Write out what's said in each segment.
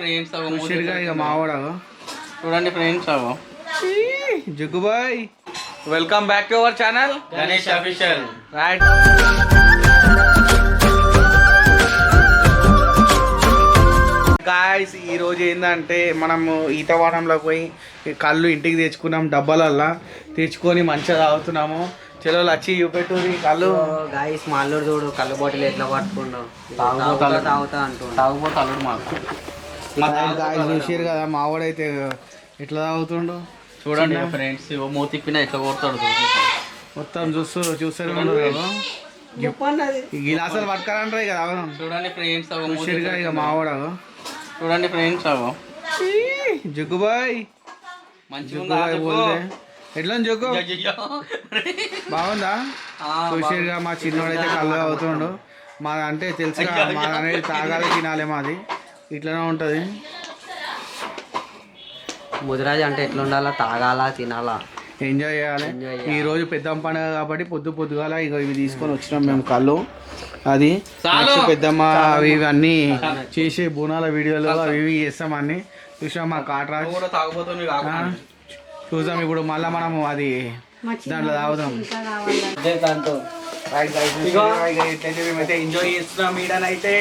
Friends ఇక మావాడు. చూడండి ఫ్రెండ్స్ అగో Jaggubhai. Welcome back to our channel Ganesh official right guys ఈ రోజు ఏంటంటే మనము ఈతవాడంలోకి పోయి ఈ కళ్ళు ఇంటికి తెచ్చుకున్నాం డబ్బాలల్లా. తెచ్చుకొని మంచిగా తాగుతున్నాము. చలో వచ్చి చూపెట్టు కళ్ళు. గాయస్ మా అల్లుడు చూడు కళ్ళు బాటిల్ ఎట్లా పట్టుకుండు. తాగుతా, తాగుతా తాగుతా అంటుండు. తాగుబోతు అల్లుడు మాకు. చూసారు కదా మావాడైతే ఎట్లా తాగుతుండు? చూడండి ఫ్రెండ్స్ మూతి తిప్పిన ఎట్లా కొడతాడు మొత్తం చూస్తారు చూస్తారు కదా గిలాసాలు పట్టుకోరంటారు కదా అవును చూడండి ఫ్రెండ్స్ ఉసిరిగా ఇక మావాడు అగో. చూడండి ఫ్రెండ్స్ అగో జగ్గుబాయ్. మంచిగా? బోల్తే ఎట్లా జగ్గు. బాగుందా? చూసిరుగా మా చిన్నోడైతే కళ్ళు అవుతుండు మా అంటే తెలుసు మా అనేది తాగాలి తినాలి మాది. ఇట్లనే ఉంటది. ముదిరాజు అంటే ఎట్లా ఉండాలా తాగాలా? తినాలా? ఎంజాయ్ చేయాలి. ఈ రోజు పెద్ద పండుగ కాబట్టి పొద్దు పొద్దుగాల ఇక ఇవి తీసుకొని వచ్చినాం మేము కళ్ళు. అది పెద్దమ్మ అవి ఇవి అన్ని చేసే బోనాల వీడియోలు అవి ఇవి చేస్తాం అన్ని. చూసాం మా కాట్రా చూసాం ఇప్పుడు మళ్ళీ మనము అది దాంట్లో తాగుదాం. ఎంజాయ్ చేస్తున్నాం. ఈడనైతే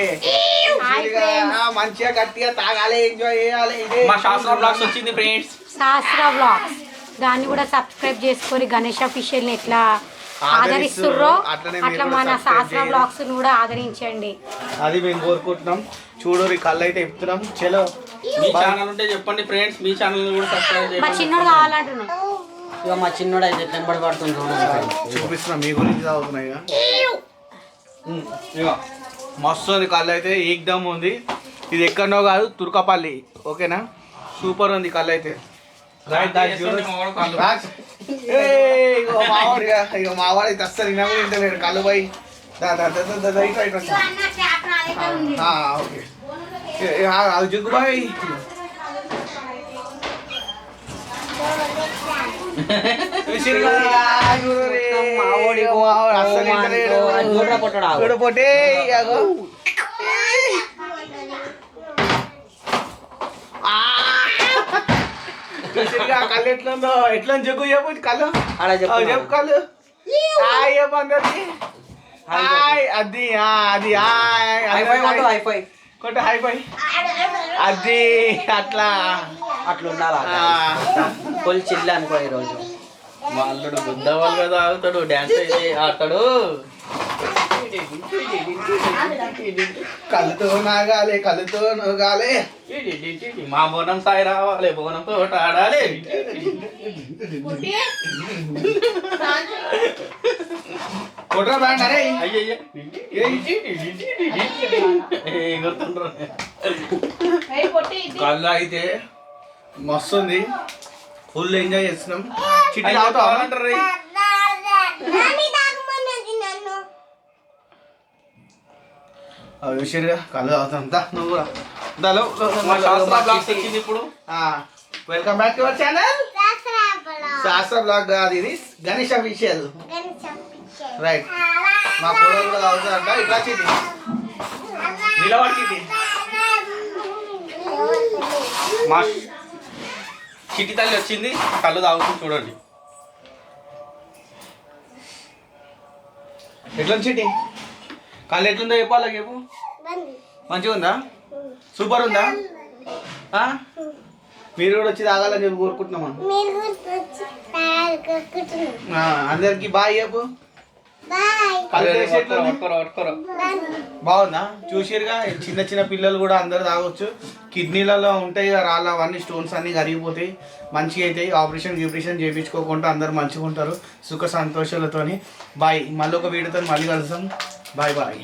మంచిగా గట్టిగా తాగాలి ఎంజాయ్ చేయాలి ఇదే. మా శాస్త్ర బ్లాగ్స్ వచ్చింది ఫ్రెండ్స్ శాస్త్ర బ్లాగ్స్ దాన్ని కూడా సబ్స్క్రైబ్ చేసుకొని గణేష్ అఫీషియల్ని ఎట్లా ఆదరిస్తుర్రో అట్లా మన శాస్త్ర. బ్లాగ్స్ కూడా ఆదరించండి. అది మేము కోరుకుంటున్నాం. చూడు ఈ కళ్ళు అయితే చెప్తున్నాం చలో. మీ ఛానల్ ఉంటే చెప్పండి ఫ్రెండ్స్ మీ ఛానల్ కూడా సబ్స్క్రైబ్ మా చిన్నోడు కావాలంటున్నాను ఇక మా చిన్నోడు అయితే వెంబడి పడుతుంది చూడండి చూపిస్తున్నాం మీ గురించి తాగుతున్నాయి ఇక. ఉమ్, ఇగో మస్తు ఉంది కళ్ళు అయితే ఏకదమ్ ఉంది. ఇది ఎక్కడనో కాదు తుర్కపల్లి. ఓకేనా? సూపర్ ఉంది కళ్ళు అయితే. రైట్ దాని చూడు. రాజ్. ఏయ్, ఇగో మావాడు ఇక, ఇగో మావాడు అయితే అస్సలు ఇన్నా కూడా ఇంటలేడు కళ్ళు పోయి. దా, దా, దా, దా, దా, దా, ఇట్రా, ఇట్రా. ఆ, ఓకే. ఏ, ఏ, ఆ, అది జగ్గు బాయ్. చూసిరు కదా, చూడు. రే. మావోడి చూడు పొట్టే, కళ్ళు ఎట్లుందో? ఎట్లా జగ్గు? చెప్పు కళ్ళు. చెప్పు చెప్పు కళ్ళు. హాయ్ చెప్పు అందరికి. హాయ్ అది అది హాయ్ హైఫై కొట్టు హైఫై అది అట్లా. అట్లా ఉండాలా. ఫుల్ చిల్లు అనుకో ఈరోజు. మా అల్లుడు గుద్దవాళ్ళు కదా ఆగుతాడు డాన్స్ అయితే ఆడతాడు. కళ్ళుతో నాగాలి కళ్ళుతో నోగాలి. మా బోనం సాయి రావాలి బోనం తోట ఆడాలి. కొట్రా బ్యాండ్ అరే. అయ్యయ్య. గుర్తుండ్రు. కళ్ళు అయితే మస్తు ఉంది. ఫుల్ ఎంజాయ్ చేస్తున్నాం. చిట్టి అయ్యో, తాగుతావా? కావాలంటారు రే. ఆ, విషయంగా కళ్ళు తాగుతాం. దా, నువ్వు. వచ్చింది ఇప్పుడు. Welcome back to our channel Shastra blog కాదు ఇది. గణేష్ అఫీషియల్ రైట్ మా కూడా కూడా తాగుతారంట. ఇట్లా చిట్టి నిలబడి చిట్టి మా చిట్టి తల్లి వచ్చింది కళ్ళు తాగుతుంది చూడండి. ఎట్లా చిట్టి? కళ్ళు ఎట్లుందో చెప్పాలి చెప్పు. మంచిగా ఉందా? సూపర్ ఉందా? మీరు కూడా వచ్చి తాగాలని చెప్పి కోరుకుంటున్నామా? అందరికి బాయ్ చెప్పు. బాగుందా? చూసిరుగా చిన్న చిన్న పిల్లలు కూడా అందరు తాగొచ్చు. కిడ్నీలలో ఉంటాయి కదా రాళ్ళు అవన్నీ స్టోన్స్ అన్ని కరిగిపోతాయి. మంచిగా అవుతాయి ఆపరేషన్ గిపరేషన్ చేయించుకోకుండా అందరు మంచిగా ఉంటారు. సుఖ సంతోషాలతోని. బాయ్. మళ్ళీ ఒక వీడియోతో మళ్ళీ కలుస్తాం బాయ్ బాయ్.